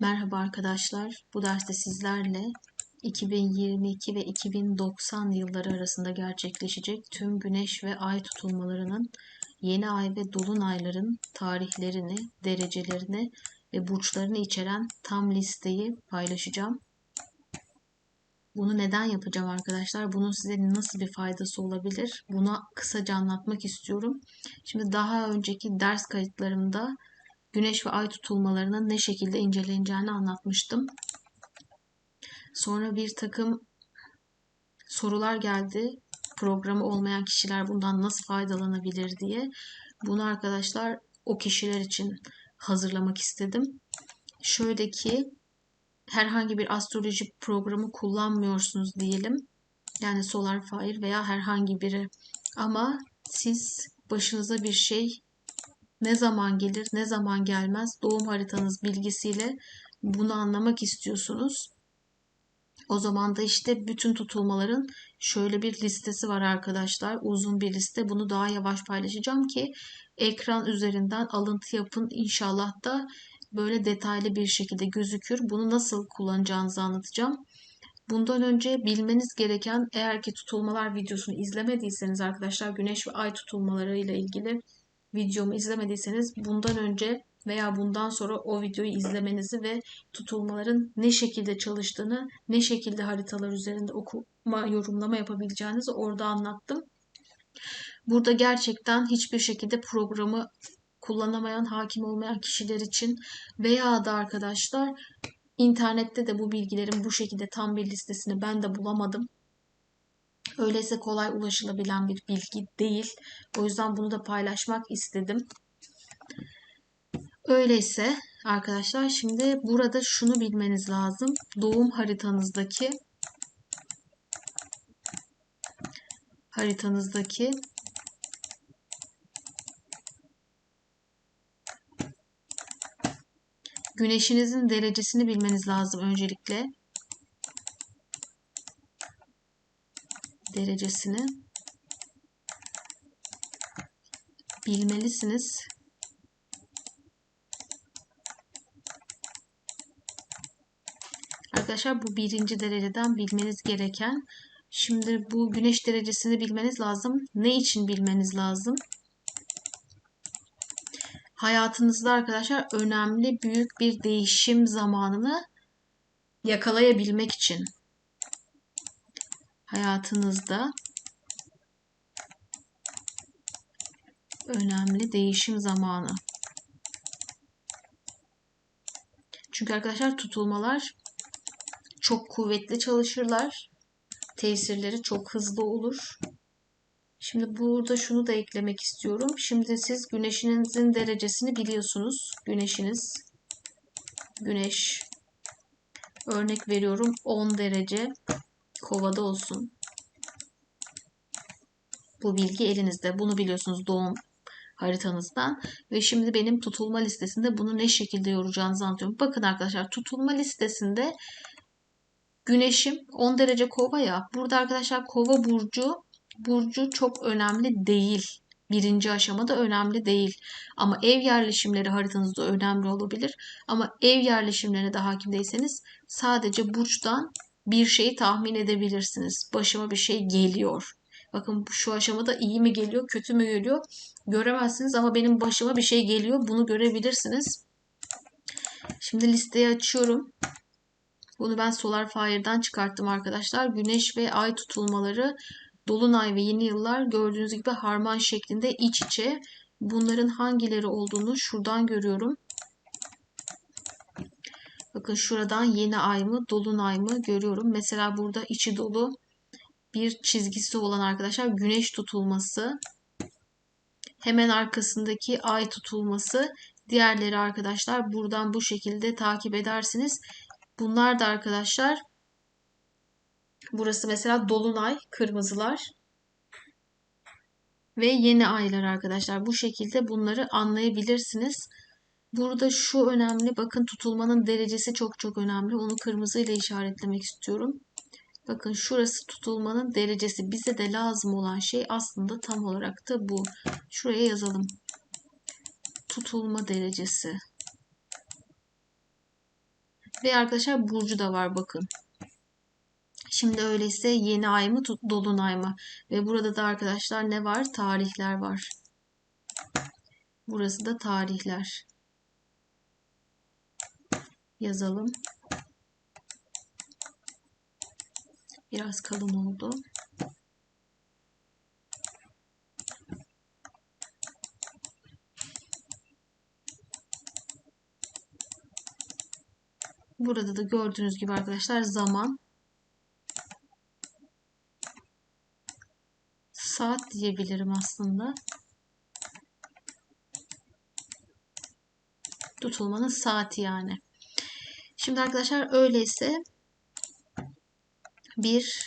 Merhaba arkadaşlar. Bu derste sizlerle 2022 ve 2090 yılları arasında gerçekleşecek tüm güneş ve ay tutulmalarının yeni ay ve dolunayların tarihlerini, derecelerini ve burçlarını içeren tam listeyi paylaşacağım. Bunu neden yapacağım arkadaşlar? Bunun size nasıl bir faydası olabilir? Bunu kısaca anlatmak istiyorum. Şimdi daha önceki ders kayıtlarımda güneş ve ay tutulmalarının ne şekilde inceleneceğini anlatmıştım. Sonra bir takım sorular geldi. Programı olmayan kişiler bundan nasıl faydalanabilir diye. Bunu arkadaşlar o kişiler için hazırlamak istedim. Şöyle ki herhangi bir astroloji programı kullanmıyorsunuz diyelim. Yani Solar Fire veya herhangi biri. Ama siz başınıza bir şey ne zaman gelir, ne zaman gelmez doğum haritanız bilgisiyle bunu anlamak istiyorsunuz. O zaman da işte bütün tutulmaların şöyle bir listesi var arkadaşlar. Uzun bir liste. Bunu daha yavaş paylaşacağım ki ekran üzerinden alıntı yapın. İnşallah da böyle detaylı bir şekilde gözükür. Bunu nasıl kullanacağınızı anlatacağım. Bundan önce bilmeniz gereken eğer ki tutulmalar videosunu izlemediyseniz arkadaşlar güneş ve ay tutulmaları ile ilgili videomu izlemediyseniz bundan önce veya bundan sonra o videoyu izlemenizi ve tutulmaların ne şekilde çalıştığını, ne şekilde haritalar üzerinde okuma, yorumlama yapabileceğinizi orada anlattım. Burada gerçekten hiçbir şekilde programı kullanamayan, hakim olmayan kişiler için veya da arkadaşlar internette de bu bilgilerin bu şekilde tam bir listesini ben de bulamadım. Öyleyse kolay ulaşılabilen bir bilgi değil. O yüzden bunu da paylaşmak istedim. Öyleyse arkadaşlar şimdi burada şunu bilmeniz lazım. Doğum haritanızdaki haritanızdaki güneşinizin derecesini bilmeniz lazım öncelikle. Derecesini bilmelisiniz. Arkadaşlar bu birinci dereceden bilmeniz gereken. Şimdi bu güneş derecesini bilmeniz lazım. Ne için bilmeniz lazım? Hayatınızda arkadaşlar önemli büyük bir değişim zamanını yakalayabilmek için hayatınızda önemli değişim zamanı. Çünkü arkadaşlar tutulmalar çok kuvvetli çalışırlar. Tesirleri çok hızlı olur. Şimdi burada şunu da eklemek istiyorum. Şimdi siz güneşinizin derecesini biliyorsunuz. Güneşiniz güneş örnek veriyorum 10 derece kovada olsun. Bu bilgi elinizde. Bunu biliyorsunuz doğum haritanızdan. Ve şimdi benim tutulma listesinde bunu ne şekilde yoracağınızı anlatıyorum. Bakın arkadaşlar tutulma listesinde güneşim 10 derece kova ya. Burada arkadaşlar kova burcu burcu çok önemli değil. Birinci aşamada önemli değil. Ama ev yerleşimleri haritanızda önemli olabilir. Ama ev yerleşimlerine de hakim değilseniz sadece burçtan bir şeyi tahmin edebilirsiniz. Başıma bir şey geliyor. Bakın şu aşamada iyi mi geliyor, kötü mü geliyor göremezsiniz ama benim başıma bir şey geliyor. Bunu görebilirsiniz. Şimdi listeyi açıyorum. Bunu ben Solar Fire'dan çıkarttım arkadaşlar. Güneş ve ay tutulmaları, dolunay ve yeni yıllar gördüğünüz gibi harman şeklinde iç içe. Bunların hangileri olduğunu şuradan görüyorum. Bakın şuradan yeni ay mı, dolunay mı görüyorum. Mesela burada içi dolu bir çizgisi olan arkadaşlar güneş tutulması. Hemen arkasındaki ay tutulması. Diğerleri arkadaşlar buradan bu şekilde takip edersiniz. Bunlar da arkadaşlar burası mesela dolunay kırmızılar ve yeni aylar arkadaşlar. Bu şekilde bunları anlayabilirsiniz. Burada şu önemli. Bakın tutulmanın derecesi çok çok önemli. Onu kırmızı ile işaretlemek istiyorum. Bakın şurası tutulmanın derecesi. Bize de lazım olan şey aslında tam olarak da bu. Şuraya yazalım. Tutulma derecesi. ve arkadaşlar burcu da var bakın. Şimdi öyleyse yeni ay mı dolunay mı? Ve burada da arkadaşlar ne var? Tarihler var. Burası da tarihler. Yazalım. Biraz kalın oldu. Burada da gördüğünüz gibi arkadaşlar zaman saat diyebilirim aslında. Tutulmanın saati yani. Şimdi arkadaşlar öyleyse bir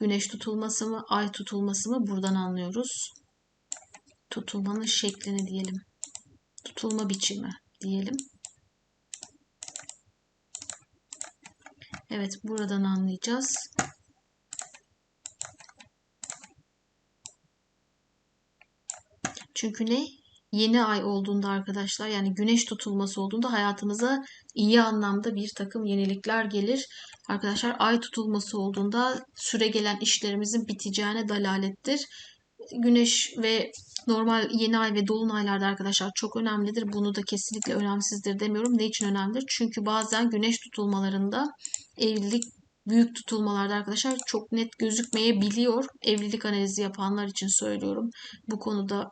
güneş tutulması mı, ay tutulması mı buradan anlıyoruz. Tutulmanın şeklini diyelim. Tutulma biçimi diyelim. Evet buradan anlayacağız. Çünkü ne? Yeni ay olduğunda arkadaşlar yani güneş tutulması olduğunda hayatımıza iyi anlamda bir takım yenilikler gelir. Arkadaşlar ay tutulması olduğunda süre gelen işlerimizin biteceğine dalalettir. Güneş ve normal yeni ay ve dolunaylarda arkadaşlar çok önemlidir. Bunu da kesinlikle önemsizdir demiyorum. Ne için önemlidir? Çünkü bazen güneş tutulmalarında evlilik büyük tutulmalarda arkadaşlar çok net gözükmeyebiliyor. Evlilik analizi yapanlar için söylüyorum. Bu konuda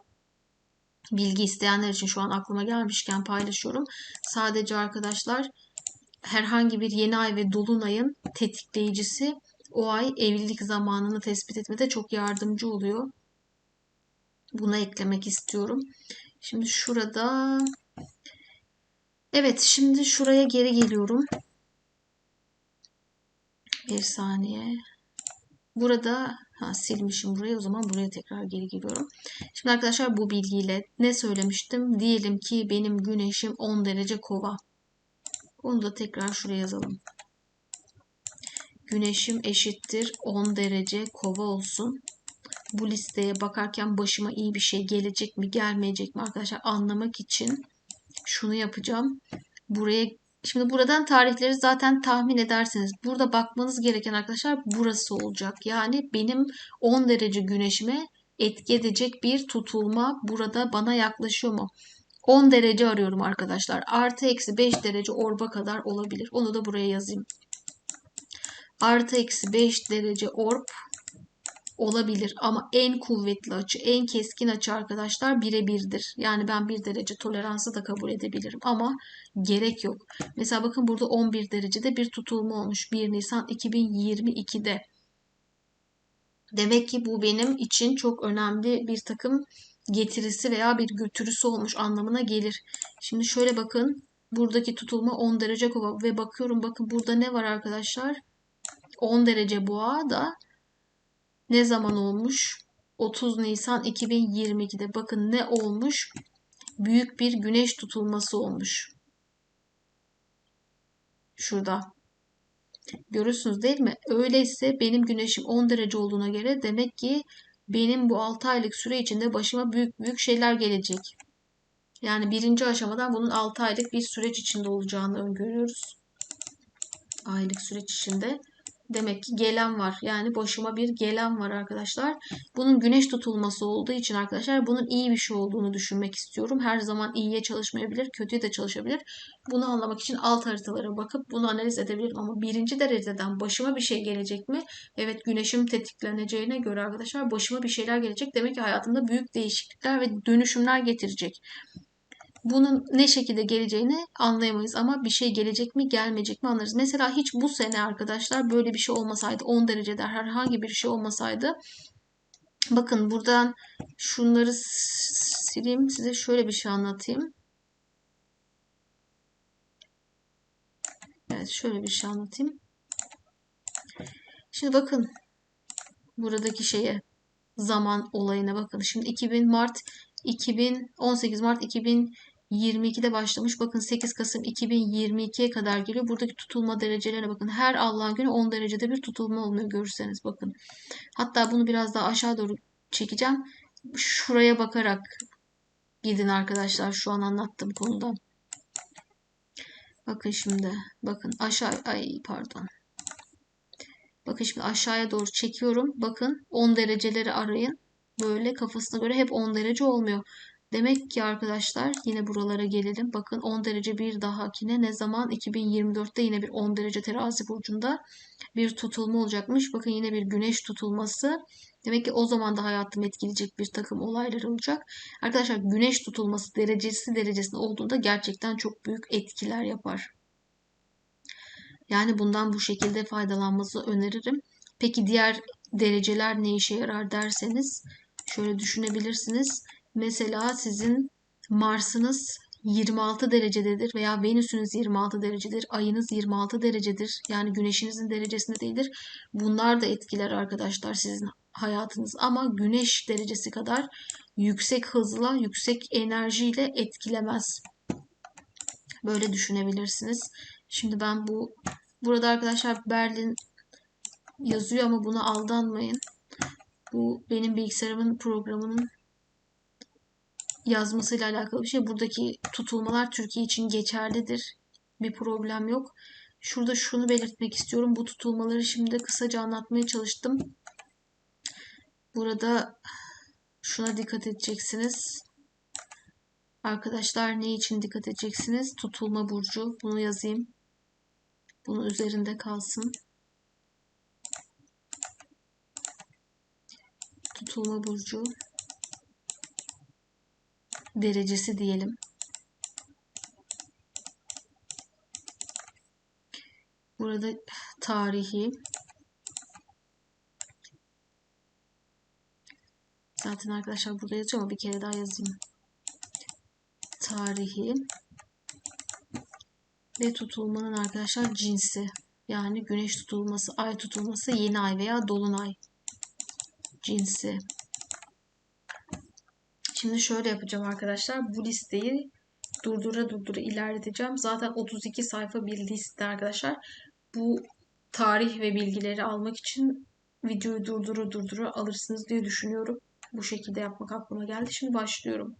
bilgi isteyenler için şu an aklıma gelmişken paylaşıyorum. Sadece arkadaşlar herhangi bir yeni ay ve dolunayın tetikleyicisi o ay evlilik zamanını tespit etmede çok yardımcı oluyor. Buna eklemek istiyorum. Şimdi şurada Evet şimdi şuraya geri geliyorum. Bir saniye. Burada ha, silmişim burayı o zaman buraya tekrar geri geliyorum. Şimdi arkadaşlar bu bilgiyle ne söylemiştim? Diyelim ki benim güneşim 10 derece kova. Onu da tekrar şuraya yazalım. Güneşim eşittir 10 derece kova olsun. Bu listeye bakarken başıma iyi bir şey gelecek mi gelmeyecek mi arkadaşlar anlamak için şunu yapacağım. Buraya Şimdi buradan tarihleri zaten tahmin edersiniz. Burada bakmanız gereken arkadaşlar burası olacak. Yani benim 10 derece güneşime etki edecek bir tutulma burada bana yaklaşıyor mu? 10 derece arıyorum arkadaşlar. Artı eksi 5 derece orba kadar olabilir. Onu da buraya yazayım. Artı eksi 5 derece orb olabilir ama en kuvvetli açı, en keskin açı arkadaşlar birebirdir. Yani ben bir derece toleransı da kabul edebilirim ama gerek yok. Mesela bakın burada 11 derecede bir tutulma olmuş 1 Nisan 2022'de. Demek ki bu benim için çok önemli bir takım getirisi veya bir götürüsü olmuş anlamına gelir. Şimdi şöyle bakın. Buradaki tutulma 10 derece kova ve bakıyorum bakın burada ne var arkadaşlar? 10 derece boğa da ne zaman olmuş? 30 Nisan 2022'de bakın ne olmuş? Büyük bir güneş tutulması olmuş. Şurada. Görüyorsunuz değil mi? Öyleyse benim güneşim 10 derece olduğuna göre demek ki benim bu 6 aylık süre içinde başıma büyük büyük şeyler gelecek. Yani birinci aşamadan bunun 6 aylık bir süreç içinde olacağını öngörüyoruz. Aylık süreç içinde. Demek ki gelen var. Yani başıma bir gelen var arkadaşlar. Bunun güneş tutulması olduğu için arkadaşlar bunun iyi bir şey olduğunu düşünmek istiyorum. Her zaman iyiye çalışmayabilir, kötüye de çalışabilir. Bunu anlamak için alt haritalara bakıp bunu analiz edebilirim. Ama birinci dereceden başıma bir şey gelecek mi? Evet güneşim tetikleneceğine göre arkadaşlar başıma bir şeyler gelecek. Demek ki hayatımda büyük değişiklikler ve dönüşümler getirecek bunun ne şekilde geleceğini anlayamayız ama bir şey gelecek mi gelmeyecek mi anlarız. Mesela hiç bu sene arkadaşlar böyle bir şey olmasaydı 10 derecede herhangi bir şey olmasaydı bakın buradan şunları sileyim size şöyle bir şey anlatayım. Evet şöyle bir şey anlatayım. Şimdi bakın buradaki şeye zaman olayına bakın. Şimdi 2000 Mart 2018 Mart 2000 22'de başlamış. Bakın 8 Kasım 2022'ye kadar geliyor. Buradaki tutulma derecelerine bakın. Her Allah'ın günü 10 derecede bir tutulma olmuyor görürseniz bakın. Hatta bunu biraz daha aşağı doğru çekeceğim. Şuraya bakarak gidin arkadaşlar şu an anlattığım konuda. Bakın şimdi. Bakın aşağı ay pardon. Bakın şimdi aşağıya doğru çekiyorum. Bakın 10 dereceleri arayın. Böyle kafasına göre hep 10 derece olmuyor. Demek ki arkadaşlar yine buralara gelelim. Bakın 10 derece bir dahakine ne zaman? 2024'te yine bir 10 derece terazi burcunda bir tutulma olacakmış. Bakın yine bir güneş tutulması. Demek ki o zaman da hayatımı etkileyecek bir takım olaylar olacak. Arkadaşlar güneş tutulması derecesi derecesinde olduğunda gerçekten çok büyük etkiler yapar. Yani bundan bu şekilde faydalanması öneririm. Peki diğer dereceler ne işe yarar derseniz şöyle düşünebilirsiniz. Mesela sizin Mars'ınız 26 derecededir veya Venüs'ünüz 26 derecedir, ayınız 26 derecedir. Yani güneşinizin derecesinde değildir. Bunlar da etkiler arkadaşlar sizin hayatınız ama güneş derecesi kadar yüksek hızla, yüksek enerjiyle etkilemez. Böyle düşünebilirsiniz. Şimdi ben bu burada arkadaşlar Berlin yazıyor ama buna aldanmayın. Bu benim bilgisayarımın programının yazmasıyla alakalı bir şey. Buradaki tutulmalar Türkiye için geçerlidir. Bir problem yok. Şurada şunu belirtmek istiyorum. Bu tutulmaları şimdi kısaca anlatmaya çalıştım. Burada şuna dikkat edeceksiniz. Arkadaşlar ne için dikkat edeceksiniz? Tutulma burcu. Bunu yazayım. Bunun üzerinde kalsın. Tutulma burcu derecesi diyelim. Burada tarihi Zaten arkadaşlar burada yazıyor ama bir kere daha yazayım. Tarihi ve tutulmanın arkadaşlar cinsi. Yani güneş tutulması, ay tutulması, yeni ay veya dolunay cinsi. Şimdi şöyle yapacağım arkadaşlar. Bu listeyi durdura durdura ilerleteceğim. Zaten 32 sayfa bir liste arkadaşlar. Bu tarih ve bilgileri almak için videoyu durdura durdura alırsınız diye düşünüyorum. Bu şekilde yapmak aklıma geldi. Şimdi başlıyorum.